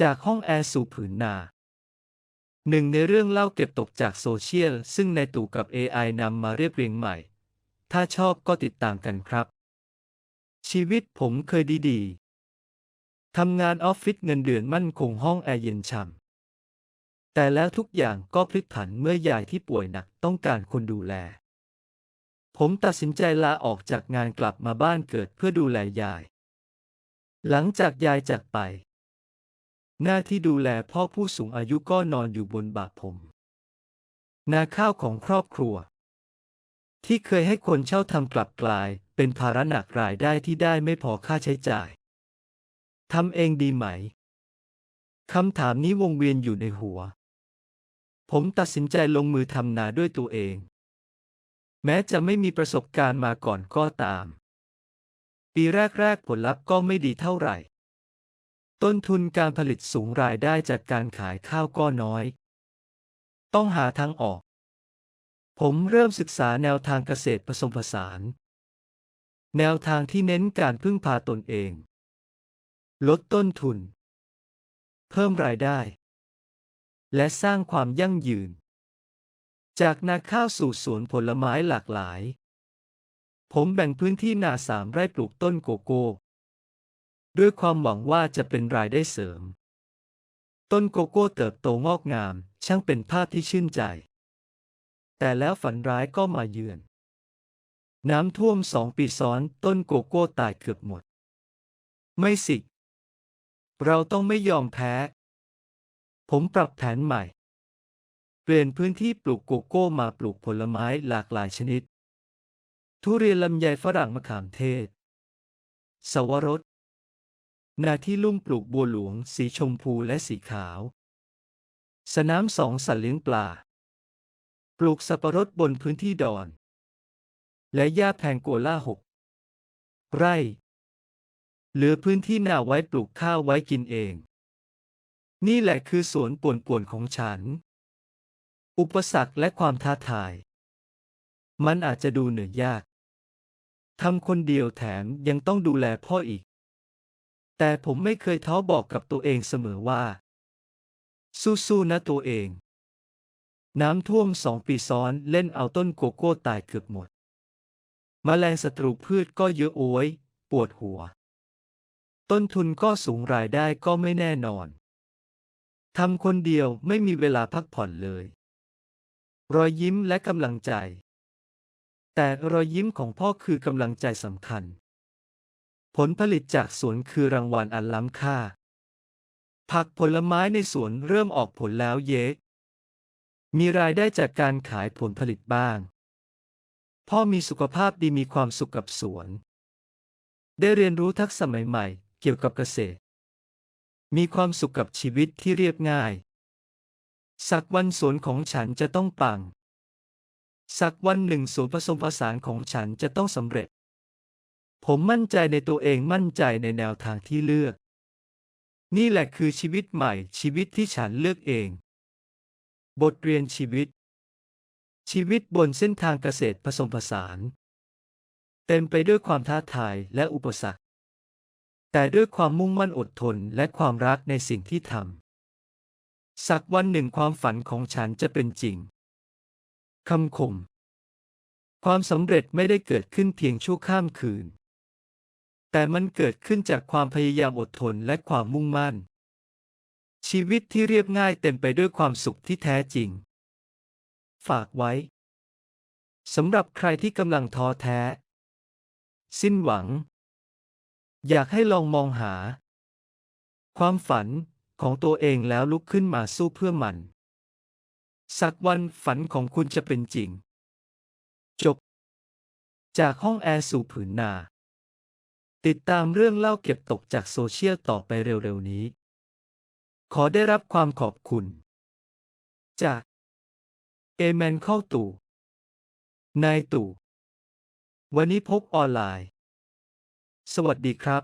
จากห้องแอร์สู่ผืนนา หนึ่งในเรื่องเล่าเก็บตกจากโซเชียล ซึ่งในตู่กับ AI นำมาเรียบเรียงใหม่ ถ้าชอบก็ติดตามกันครับ ชีวิตผมเคยดีๆ ทำงานออฟฟิศเงินเดือนมั่นคงห้องแอร์เย็นฉ่ำ แต่แล้วทุกอย่างก็พลิกผันเมื่อยายที่ป่วยหนักต้องการคนดูแล ผมตัดสินใจลาออกจากงานกลับมาบ้านเกิดเพื่อดูแลยาย หลังจากยายจากไป หน้าที่ดูแลพ่อผู้สูงอายุก็นอนอยู่บนบ่าผม นาข้าวของครอบครัว ที่เคยให้คนเช่าทำกลับกลาย เป็นภาระหนักรายได้ที่ได้ไม่พอค่าใช้จ่ายทำเองดีไหมคำถามนี้วงเวียนอยู่ในหัว ผมตัดสินใจลงมือทำนาด้วยตัวเอง แม้จะไม่มีประสบการณ์มาก่อนก็ตาม ปีแรก ๆ ผลลัพธ์ก็ไม่ดีเท่าไหร่ ต้นทุนการผลิตสูงรายได้จากการขายข้าวก็น้อย ต้องหาทางออก ผมเริ่มศึกษาแนวทางเกษตรผสมผสาน แนวทางที่เน้นการพึ่งพาตนเอง ลดต้นทุน เพิ่มรายได้ และสร้างความยั่งยืน จากนาข้าวสู่สวนผลไม้หลากหลาย ผมแบ่งพื้นที่นาสามไร่ปลูกต้นโกโก้ ด้วยความหวังว่าจะเป็นรายได้เสริม ต้นโกโก้เติบโตงอกงาม ช่างเป็นภาพที่ชื่นใจ แต่แล้วฝันร้ายก็มาเยือน น้ำท่วมสองปีซ้อน ต้นโกโก้ตายเกือบหมด ไม่สิ เราต้องไม่ยอมแพ้ ผมปรับแผนใหม่ เปลี่ยนพื้นที่ปลูกโกโก้มาปลูกผลไม้หลากหลายชนิด ทุเรียนลำไยฝรั่งมะขามเทศ สวรส นาที่ลุ่มปลูกบัวหลวง สีชมพูและสีขาว สนามสองสัตว์เลี้ยงปลา ปลูกสับปะรดบนพื้นที่ดอน และหญ้าแพงโกล่าหกไร่ เหลือพื้นที่นาไว้ปลูกข้าวไว้กินเอง นี่แหละคือสวนป่วนๆของฉัน อุปสรรคและความท้าทาย มันอาจจะดูเหนื่อยยากทำคนเดียวแถมยังต้องดูแลพ่ออีก แต่ผมไม่เคยท้อบอกกับตัวเองเสมอว่า สู้ๆนะตัวเอง น้ำท่วมสองปีซ้อนเล่นเอาต้นโกโก้ตายเกือบหมดมแมลงศัตรูพืชก็เยอะโอยปวดหัว ต้นทุนก็สูงรายได้ก็ไม่แน่นอนทำคนเดียวไม่มีเวลาพักผ่อนเลย รอยยิ้มและกำลังใจ แต่รอยยิ้มของพ่อคือกำลังใจสำคัญ ผลผลิตจากสวนคือรางวัลอันล้ำค่า ผักผลไม้ในสวนเริ่มออกผลแล้วเยะมีรายได้จากการขายผลผลิตบ้าง พ่อมีสุขภาพดีมีความสุขกับสวน ได้เรียนรู้ทักษะใหม่ๆ เกี่ยวกับเกษตร มีความสุขกับชีวิตที่เรียบง่าย สักวันสวนของฉันจะต้องปัง สักวันหนึ่งสวนผสมผสานของฉันจะต้องสำเร็จ ผมมั่นใจในตัวเองมั่นใจในแนวทางที่เลือก นี่แหละคือชีวิตใหม่ชีวิตที่ฉันเลือกเอง บทเรียนชีวิต ชีวิตบนเส้นทางเกษตรผสมผสาน เต็มไปด้วยความท้าทายและอุปสรรค แต่ด้วยความมุ่งมั่นอดทนและความรักในสิ่งที่ทำสักวันหนึ่งความฝันของฉันจะเป็นจริงคำคม ความสำเร็จไม่ได้เกิดขึ้นเพียงชั่วข้ามคืน แต่มันเกิดขึ้นจากความพยายามอดทนและความมุ่งมั่น ชีวิตที่เรียบง่ายเต็มไปด้วยความสุขที่แท้จริง ฝากไว้สำหรับใครที่กำลังท้อแท้ สิ้นหวัง อยากให้ลองมองหา ความฝันของตัวเองแล้วลุกขึ้นมาสู้เพื่อมัน สักวันฝันของคุณจะเป็นจริง จบ จากห้องแอร์สู่ผืนนา ติดตามเรื่องเล่าเก็บตกจากโซเชียลต่อไปเร็วๆนี้ ขอได้รับความขอบคุณ จาก เอแมนเข้าตู่ นายตู่วันนี้พบออนไลน์ สวัสดีครับ